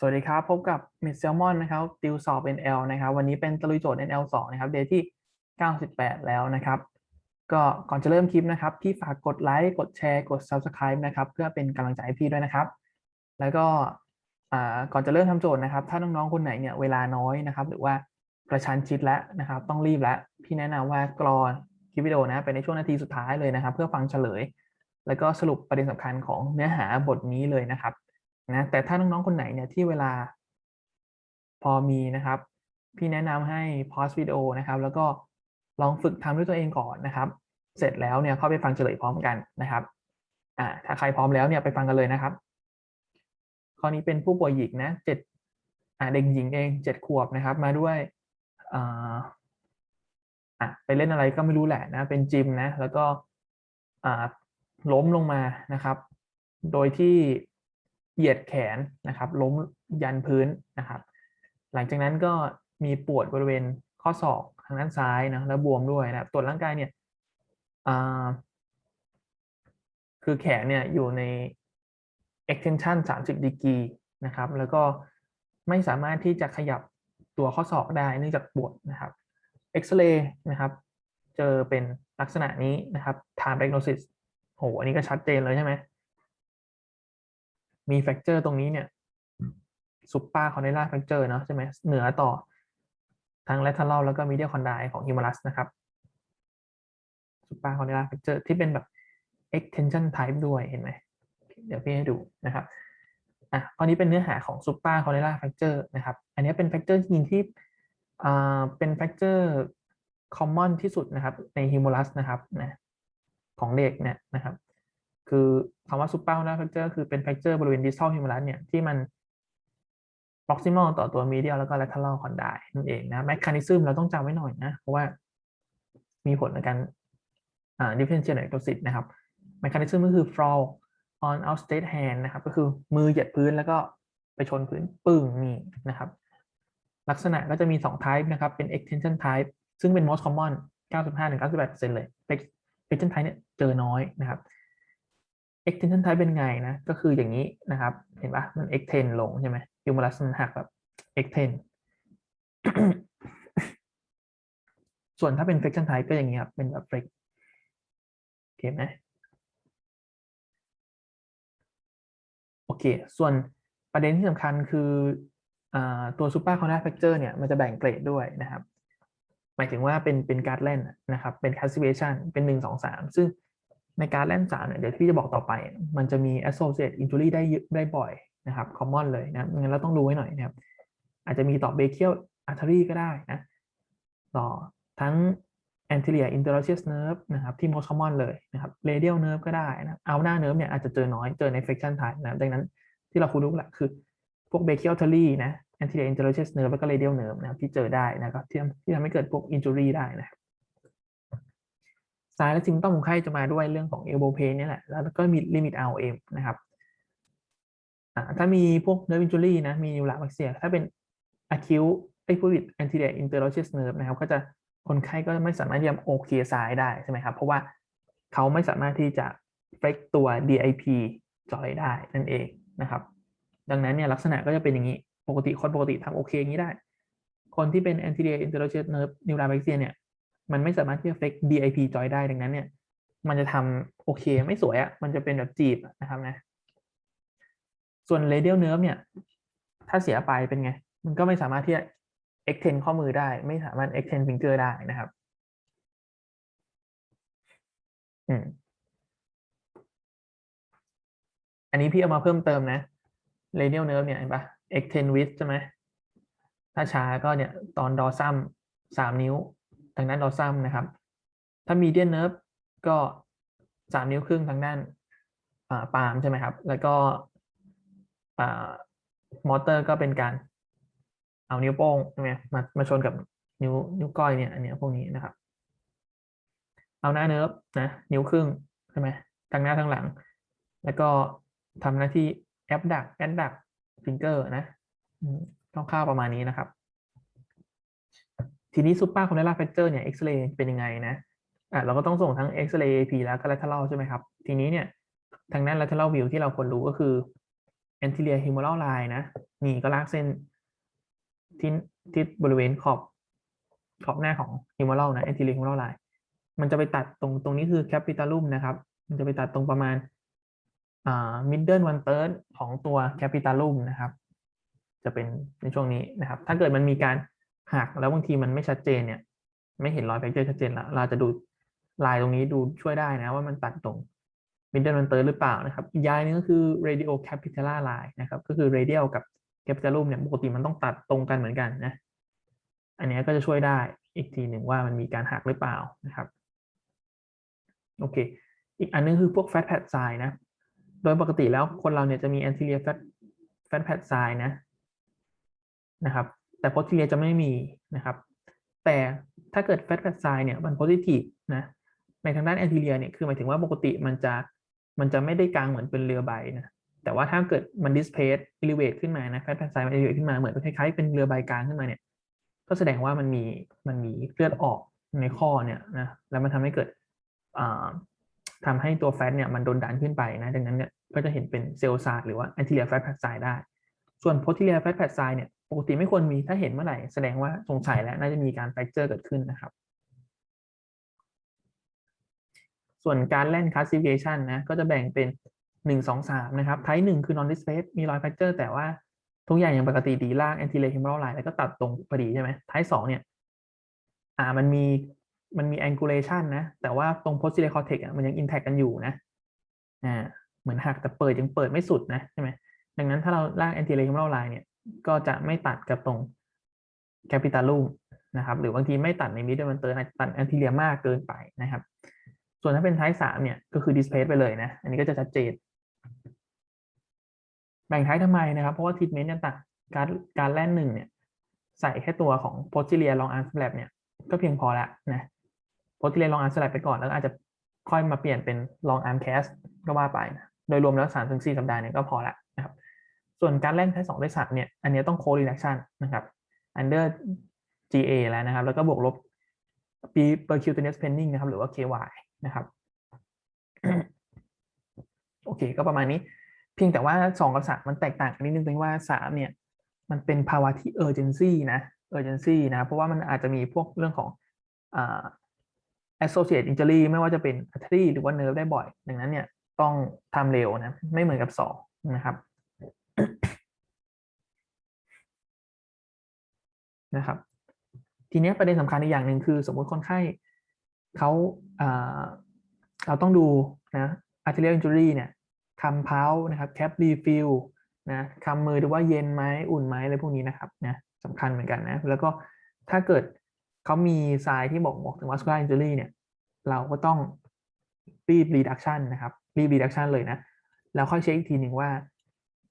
สวัสดีครับ พบกับ m i d s a l m o n นะครับติวสอบ NL นะครับ วันนี้เป็นตะลุยโจทย์ NL 2 นะครับ เดย์ที่ 98 แล้วนะครับ ก็ก่อนจะเริ่มคลิปนะครับ พี่ฝากกดไลค์ กดแชร์ กด Subscribe นะครับ เพื่อเป็นกำลังใจให้พี่ด้วยนะครับ แล้วก็อ่าก่อนจะเริ่มทำโจทย์นะครับ ถ้าน้อง ๆ คนไหนเนี่ยเวลาน้อยนะครับ หรือว่ากระชันชิดแล้วนะครับ ต้องรีบแล้ว พี่แนะนำว่ากรอคลิปวิดีโอนะไปในช่วงนาทีสุดท้ายเลยนะครับ เพื่อฟังเฉลย แล้วก็สรุปประเด็นสำคัญของเนื้อหาบทนี้เลยนะครับ นะแต่ถ้าน้องๆคนไหนเนี่ยที่เวลา พอมีนะครับ พี่แนะนำให้พอสวิดีโอนะครับ แล้วก็ลองฝึกทำด้วยตัวเองก่อนนะครับ เสร็จแล้วเนี่ยเข้าไปฟังเฉลยพร้อมกันนะครับอ่าถ้าใครพร้อมแล้วเนี่ยไปฟังกันเลยนะครับข้อนี้เป็นผู้ป่วยหญิงนะเจ็ดอ่าเด็กหญิงเองเจ็ดขวบนะครับ มาด้วยอ่าอะไปเล่นอะไรก็ไม่รู้แหละนะ เป็นจิมนะ แล้วก็อ่าล้มลงมานะครับ โดยที่ เหยียดแขนนะครับล้มยันพื้นนะครับ หลังจากนั้นก็มีปวดบริเวณข้อศอกทางด้านซ้ายนะแล้วบวมด้วยนะครับตรวจร่างกายเนี่ยคือแขนเนี่ยอยู่ใน extension 30ดีกรีนะครับ แล้วก็ไม่สามารถที่จะขยับตัวข้อศอกได้เนื่องจากปวดนะครับเอ็กซเรย์นะครับ เจอเป็นลักษณะนี้นะครับ time diagnosis โหอันนี้ก็ชัดเจนเลยใช่ไหม มีแฟกเจอร์ตรงนี้เนี่ยซุปเปาคอนเนล่าแฟกเจอร์เนาะใช่ไหมเหนือต่อทั้ง lateral แล้วก็ medial condyle ของ humerus นะครับซุปเปาคอนเนล่าแฟกเจอร์ที่เป็นแบบ extension type ด้วยเห็นไหมเดี๋ยวพี่ให้ดูนะครับอะข้อนี้เป็นเนื้อหาของซุปเปาคอนเนล่าแฟกเจอร์นะครับ อันนี้เป็นแฟกเจอร์จริงที่อ่าเป็นแฟกเจอร์ common ที่สุดนะครับใน humerus นะครับนะของเด็กเนี่ยนะครับ คือคำว่า supra fracture คือเป็น fracture บริเวณ distal humerus เนี่ยที่มัน proximal ต่อตัว medial แล้วก็ lateral condyle นั่นเองนะ mechanism เราต้องจำไว้หน่อยนะ เพราะว่ามีผลในการอ่า differential diagnosis นะครับ mechanism ก็คือ fall on outstretched hand นะครับ ก็คือมือเหยียดพื้นแล้วก็ไปชนพื้นปึ้งนี่นะครับ ลักษณะก็จะมี 2 type นะครับ เป็น extension type ซึ่งเป็น most common 95-98%เลย extension type เนี่ยเจอน้อยนะครับ extension type เป็นไงนะ ก็คืออย่างนี้นะครับ เห็นปะมัน extend ลงใช่ไหม humerus มันหักแบบ extend ส่วนถ้าเป็น flexion type ก็อย่างนี้ครับ เป็นแบบ flex โอเคไหมโอเค ส่วนประเด็นที่สำคัญคืออตัว super corner fracture เนี่ย มันจะแบ่งเกรดด้วยนะครับ หมายถึงว่าเป็นเป็นการ์ดเล่นนะครับ เป็น classification เป็นหนึ่งสองสามซึ่ง ในการเล่นสามเนี่ยเดี๋ยวพี่จะบอกต่อไป มันจะมี associate injury ได้ได้บ่อยนะครับ common เลยนะงั้นเราต้องดูไว้หน่อยนะครับ อาจจะมีต่อ brachial artery ก็ได้นะ ต่อทั้ง anterior interosseous nerve นะครับ ที่ most common เลยนะครับ radial nerve ก็ได้นะ ulnar nerve เนี่ยอาจจะเจอน้อยเจอใน flexion type นะดังนั้นที่เราคุ้นรู้แหละคือพวก brachial artery นะ anterior interosseous nerve แล้วก็ radial nerve นะครับที่เจอได้นะครับที่ที่ทำให้เกิดพวก injury ได้นะครับ ซายและซิมต้องของไข้จะมาด้วยเรื่องของ elbow pain นี่แหละ แล้วก็มีลิมิต ROM นะครับถ้ามีพวก nerve injury นะ มี neural axia ถ้าเป็น acute ไอ้ fluid anterior interosseous nerve นะครับ ก็จะคนไข้ก็ไม่สามารถที่จะโอเคซายได้ใช่ไหมครับ เพราะว่าเขาไม่สามารถที่จะเฟกตัว DIP จอยได้นั่นเองนะครับ ดังนั้นเนี่ยลักษณะก็จะเป็นอย่างนี้ ปกติคนปกติทำโอเคอย่างนี้ได้ คนที่เป็น anterior interosseous nerve neural axia เนี่ย มันไม่สามารถที่จะ flex DIP จอยได้ดังนั้นเนี่ย มันจะทำโอเคไม่สวยอะ่ะมันจะเป็นแบบจีบนะครับนะ ส่วน radial nerve เนี่ย ถ้าเสียไปเป็นไง มันก็ไม่สามารถที่จะ extend ข้อมือได้ ไม่สามารถ extend finger ได้นะครับ อืมอันนี้พี่เอามาเพิ่มเติมนะ radial nerve เนี่ยเห็นปะ extend width ใช่ไหมถ้าช้าก็เนี่ยตอนดอซัมสามนิ้ว ทางด้านดอซัมนะครับ ถ้ามีเดียนเนิร์ฟก็สามนิ้วครึ่งทางด้านปาล์มใช่ไหมครับ แล้วก็มอเตอร์ก็เป็นการเอานิ้วโป้งใช่ไหมมามาชนกับนิ้วนิ้วก้อยเนี่ยอันเนี้ยพวกนี้นะครับ เอาหน้าเนิร์ฟนะนิ้วครึ่งใช่ไหมทางหน้าทางหลัง แล้วก็ทำหน้าที่แอปดักแอดดักฟิงเกอร์นะต้องข้าวๆประมาณนี้นะครับ ทีนี้ซูเปอร์คอนเนล่าแฟกเจอร์เนี่ยเอ็กซเรย์เป็นยังไงนะอะเราก็ต้องส่งทั้งเอ็กซเรย์ AP แล้วก็ lateral ใช่ไหมครับ ทีนี้เนี่ยทางด้าน lateral view ที่เราควรรู้ก็คือ anterior humeral line นะนี่ก็ลากเส้นที่ที่บริเวณขอบขอบหน้าของ humeral นะ anterior humeral line มันจะไปตัดตรงตรงนี้คือ capitulum นะครับ มันจะไปตัดตรงประมาณอ่า middle one third ของตัว capitulum นะครับ จะเป็นในช่วงนี้นะครับ ถ้าเกิดมันมีการ หักแล้วบางทีมันไม่ชัดเจนเนี่ย ไม่เห็นรอยแฟกเจอร์ชัดเจนละเราจะดูลายตรงนี้ดูช่วยได้นะว่ามันตัดตรง middle one third หรือเปล่านะครับอีกอย่างนึงก็คือ radio capitella line นะครับก็คือ radial กับ capitulum เนี่ยปกติมันต้องตัดตรงกันเหมือนกันนะอันนี้ก็จะช่วยได้อีกทีหนึ่งว่ามันมีการหักหรือเปล่านะครับโอเค อีกอันนึงคือพวก fat pad size นะโดยปกติแล้วคนเราเนี่ยจะมี anterior fat fat pad size นะนะครับ แต่ posterior จะไม่มีนะครับ แต่ถ้าเกิด fat pad size เนี่ยมัน positive นะในทางด้าน anterior เนี่ยคือหมายถึงว่าปกติมันจะมันจะไม่ได้กลางเหมือนเป็นเรือใบนะแต่ว่าถ้าเกิดมัน displace elevate ขึ้นมานะ fat pad size มัน elevate ขึ้นมาเหมือนคล้ายๆเป็นเรือใบกลางขึ้นมาเนี่ยก็แสดงว่ามันมีมันมีเลือดออกในข้อเนี่ยนะแล้วมันทำให้เกิดอ่าทำให้ตัวแฟตเนี่ยมันโดนดันขึ้นไปนะดังนั้นเนี่ยก็จะเห็นเป็นเซลล์ซาดหรือว่า anterior fat pad size ได้ ส่วน posterior fat pad size เนี่ย ปกติไม่ควรมีถ้าเห็นเมื่อไหร่แสดงว่าสงสัยแล้วน่าจะมีการ fracture เกิดขึ้นนะครับ ส่วนการเล่น classification นะก็จะแบ่งเป็น 1 2 3 นะครับ type 1 คือ non displaced มีรอย fracture แต่ว่าทุกอย่างยังปกติดีลาง anterior humeral line แล้วก็ตัดตรงพอดีใช่ไหม type 2 เนี่ยอ่ามันมีมันมี angulation นะ แต่ว่าตรง posterior cortex มันยัง intact กันอยู่นะอ่าเหมือนหักแต่เปิดยังเปิดไม่สุดนะใช่ไหมดังนั้นถ้าเราลาง anterior humeral line เนี่ยก็จะไม่ตัดกับตรง capitulum นะครับ หรือบางทีไม่ตัดใน middle one third ตัด anterior มากเกินไปนะครับ ส่วนถ้าเป็น type 3เนี่ยก็คือ displace ไปเลยนะ อันนี้ก็จะชัดเจน แบ่งท้ายทำไมนะครับ เพราะว่า treatment เนี่ยต่างการการแล่นหนึ่งเนี่ย ใส่แค่ตัวของ posterior long arm flap เนี่ยก็เพียงพอละนะ posterior long arm flap ไปก่อนแล้วอาจจะค่อยมาเปลี่ยนเป็น long arm cast ก็ว่าไปนะโดยรวมแล้ว3-4สัปดาห์เนี่ยก็พอละ ส่วนการแล่น type 2 type 3เนี่ยอันนี้ต้อง co reduction นะครับ under GA แล้วนะครับ แล้วก็บวกลบ percutaneous pending นะครับ หรือว่า KY นะครับ โอเค ก็ประมาณนี้ เพียงแต่ว่าสองกับสามมันแตกต่างกันนิดนึงตรงที่ว่าสามเนี่ย มันเป็นภาวะที่ urgency นะ urgency นะ เพราะว่ามันอาจจะมีพวกเรื่องของอ associate injury ไม่ว่าจะเป็น artery หรือว่า nerve ได้บ่อย ดังนั้นเนี่ย ต้องทำเร็วนะ ไม่เหมือนกับสองนะครับ นะครับ ทีนี้ประเด็นสำคัญอีกอย่างหนึ่งคือ สมมติคนไข้เขาเราต้องดูนะ arterial injury เนี่ยคำเพานะครับ cap refill นะคำมือดูว่าเย็นไหมอุ่นไหมอะไรพวกนี้นะครับนะสำคัญเหมือนกันนะ แล้วก็ถ้าเกิดเขามีทรายที่บอกบอกถึง vascular injury เนี่ย เราก็ต้องรีบ reduction นะครับ รีบ reduction เลยนะ แล้วค่อยเช็คอีกทีหนึ่งว่า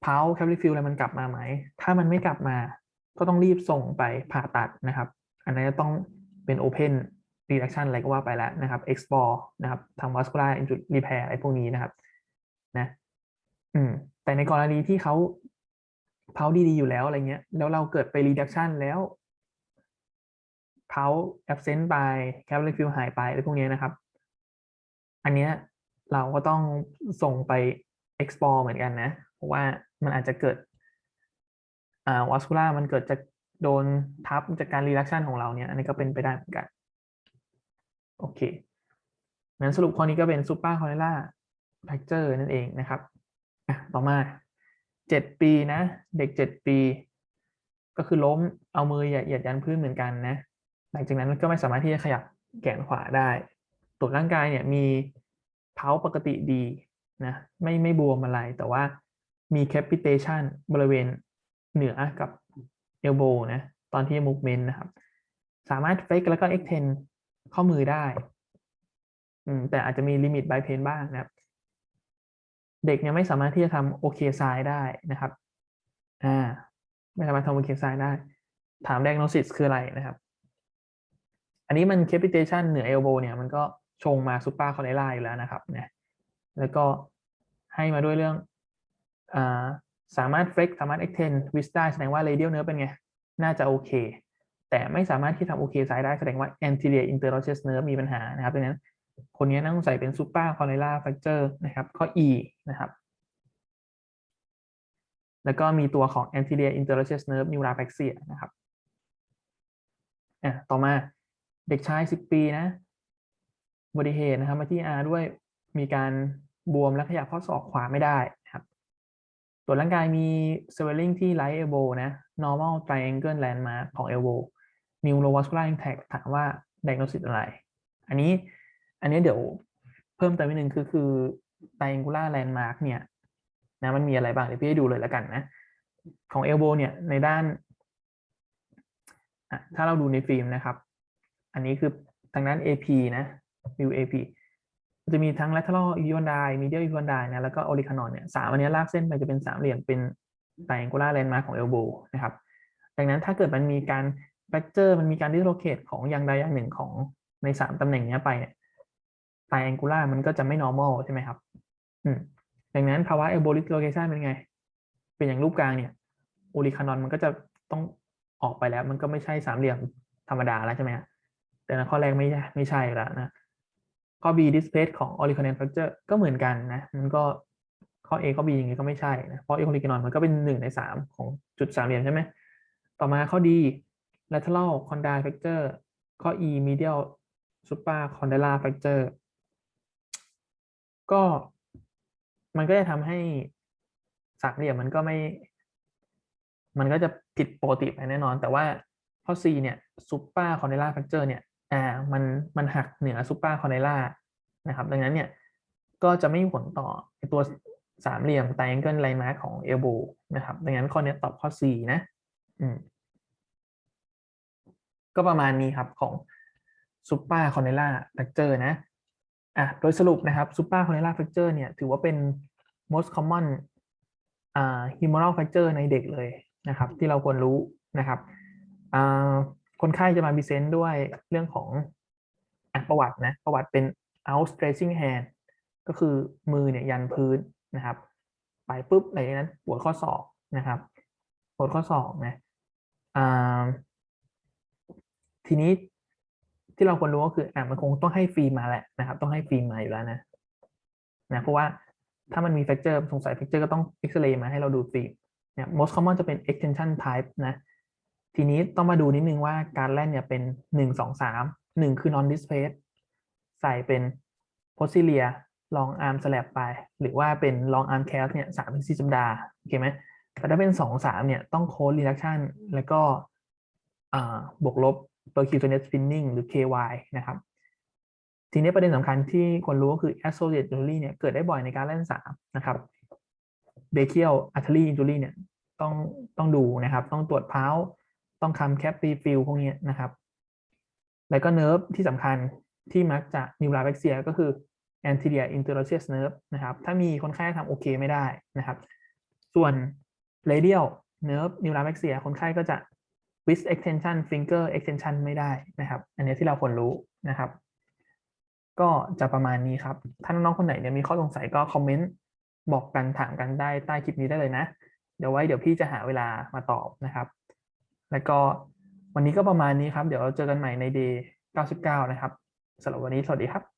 เพา cap refill อะไรมันกลับมาไหม ถ้ามันไม่กลับมาก็ต้องรีบส่งไปผ่าตัดนะครับ อันนั้จะต้องเป็น open reduction อะไรก็ว่าไปแล้วนะครับ explore นะครับทำ vascular injury repair อะไรพวกนี้นะครับนะอืมแต่ในกรณีที่เขาเพาดีๆอยู่แล้วอะไรเงี้ย แล้วเราเกิดไป reduction แล้วเพา absent ไป cap refill หายไปอะไรพวกนี้นะครับ อันเนี้ยเราก็ต้องส่งไป explore เหมือนกันนะ เพราะว่า มันอาจจะเกิดอ่า vascular มันเกิดจากโดนทับจากการ reduction ของเราเนี่ย อันนี้ก็เป็นไปได้เหมือนกัน โอเคงั้นสรุปข้อนี้ก็เป็น super cornea fracture นั่นเองนะครับต่อมาเจ็ดปีนะ เด็กเจ็ดปี ก็คือล้มเอามือเหยียดเหยัดยันพื้นเหมือนกันนะ หลังจากนั้นก็ไม่สามารถที่จะขยับแขนขวาได้ตรวจร่างกายเนี่ยมีเพาปกติดีนะไม่ไม่บวมอะไรแต่ว่า มี capitation บริเวณเหนือกับ elbow นะตอนที่ movement นะครับ สามารถ flex แล้วก็ extend ข้อมือได้อืมแต่อาจจะมี limit by pain บ้างนะครับ เด็กเนี่ยไม่สามารถที่จะทำโอเคไซด์ได้นะครับอ่าไม่สามารถทำโอเคไซด์ได้ ถาม diagnosis คืออะไรนะครับ อันนี้มัน capitation เหนือ elbow เนี่ยมันก็ชงมา super c o r n e l a อยู่แล้วนะครับนะแล้วก็ให้มาด้วยเรื่อง สามารถ flex สามารถ extend twist ได้แสดงว่า radial nerve เป็นไง น่าจะโอเค แต่ไม่สามารถที่ทำโอเคไซด์ได้แสดงว่า anterior interosseous nerve มีปัญหานะครับดังนั้นคนนี้ต้องใส่เป็น super cornea fracture นะครับ ข้อ E นะครับ แล้วก็มีตัวของ anterior interosseous nerve neurapaxia นะครับอะต่อมาเด็กชาย 10 ปีนะอุบัติเหตุนะครับมาที่ R ด้วยมีการบวมและขยับข้อศอกขวาไม่ได้ นะครับส่วนร่างกายมี swelling ที่ right elbow นะ normal triangle landmark ของ elbow neurovascular intact ถามว่า diagnosis อะไร อันนี้ อันนี้เดี๋ยวเพิ่มเติมนิดนึงคือคือ triangular landmark เนี่ยนะมันมีอะไรบ้าง เดี๋ยวพี่ให้ดูเลยแล้วกันนะ ของ elbow เนี่ย ในด้านอะถ้าเราดูในฟิล์มนะครับ อันนี้คือทางด้าน AP นะ view AP จะมีทั้ง lateral epicondyle medial epicondyle นะแล้วก็ olecranon เนี่ยสามอันนี้ลากเส้นไปจะเป็นสามเหลี่ยมเป็น triangular landmark ของ elbow นะครับ ดังนั้นถ้าเกิดมันมีการ fracture มันมีการ dislocate ของอย่างใดอย่างหนึ่งของในสามตำแหน่งนี้ไปเนี่ย triangular มันก็จะไม่ normal ใช่ไหมครับอืมดังนั้นภาวะ elbow dislocation เป็นไง เป็นอย่างรูปกลางเนี่ยโอลิคานอนมันก็จะต้องออกไปแล้วมันก็ไม่ใช่สามเหลี่ยมธรรมดาแล้วใช่ไหมฮะแต่ข้อแรกไม่ใช่ไม่ใช่แล้วนะ ข้อ B displace ของ o l i c a n o n fracture ก็เหมือนกันนะมันก็ข้อ A ข้อ B อย่างนี้ก็ไม่ใช่นะเพราะ o l i c a n o n มันก็เป็นหนึ่งในสามของจุดสามเหลี่ยมใช่ไหมต่อมาข้อ D lateral condyle fracture ข้อ E medial supracondylar fracture ก็มันก็จะทำให้สามเหลี่ยมมันก็ไม่ มันก็จะผิดปกติไปแน่นอน แต่ว่าข้อ C เนี่ย supracondylar fracture เนี่ย อ่ามันมันหักเหนือ supracondylar นะครับดังนั้นเนี่ยก็จะไม่มีผลต่อตัวสามเหลี่ยม triangle landmark ของ elbow นะครับดังนั้นข้อนี้ตอบข้อ C นะอืมก็ประมาณนี้ครับของ supracondylar fracture นะอะโดยสรุปนะครับ supracondylar fracture เนี่ยถือว่าเป็น most common อ่า humeral fracture ในเด็กเลยนะครับ ที่เราควรรู้นะครับอ่า คนไข้จะมาบิเซนต์ด้วยเรื่องของอประวัตินะประวัติเป็น outstretching hand ก็คือมือเนี่ยยันพื้นนะครับ ไปปุ๊บอะไรนั้นปวดข้อศอกนะครับปวดข้อศอกนะอ่าทีนี้ที่เราควรรู้ก็คืออะมันคงต้องให้ฟิล์มมาแหละนะครับ ต้องให้ฟิล์มมาอยู่แล้วนะนะเพราะว่าถ้ามันมีแฟกเจอร์สงสัยแฟกเจอร์ก็ต้องเอ็กซเรย์มาให้เราดูฟิล์มเนี่ย most common จะเป็น extension type นะ ทีนี้ต้องมาดูนิดนึงว่าการแล่นเนี่ยเป็นหนึ่งสองสามหนึ่งคือ non displaced ใส่เป็น posterior long arm slab ไป หรือว่าเป็น long arm cast เนี่ยสามถึงสี่สัปดาห์โอเคไหมแต่ถ้าเป็นสองสามเนี่ยต้อง code reduction แล้วก็บวกลบ percutaneous spinning หรือ KY นะครับ ทีนี้ประเด็นสำคัญที่ควรรู้ก็คือ associated injury เนี่ยเกิดได้บ่อยในการเล่นสามนะครับ brachial artery injury เนี่ยต้องต้องดูนะครับ ต้องตรวจเพา ต้องคำแคปรีฟิลพวกนี้นะครับ แล้วก็เนิร์ฟที่สำคัญที่มักจะนิวราเ e กเซียก็คือ anterior interosseous nerve นะครับ ถ้ามีคนไข้ทำโอเคไม่ได้นะครับ ส่วน radial nerve นิวราเ e กเซียคนไข้ก็จะ wrist extension finger extension ไม่ได้นะครับ อันนี้ที่เราควรรู้นะครับ ก็จะประมาณนี้ครับ ถ้าน้องๆคนไหนเนี่ยมีข้อสงสัยก็คอมเมนต์บอกกันถามกันได้ใต้คลิปนี้ได้เลยนะ เดี๋ยวไว้เดี๋ยวพี่จะหาเวลามาตอบนะครับ แล้วก็วันนี้ก็ประมาณนี้ครับ เดี๋ยวเราเจอกันใหม่ใน day 99 นะครับสำหรับวันนี้สวัสดีครับ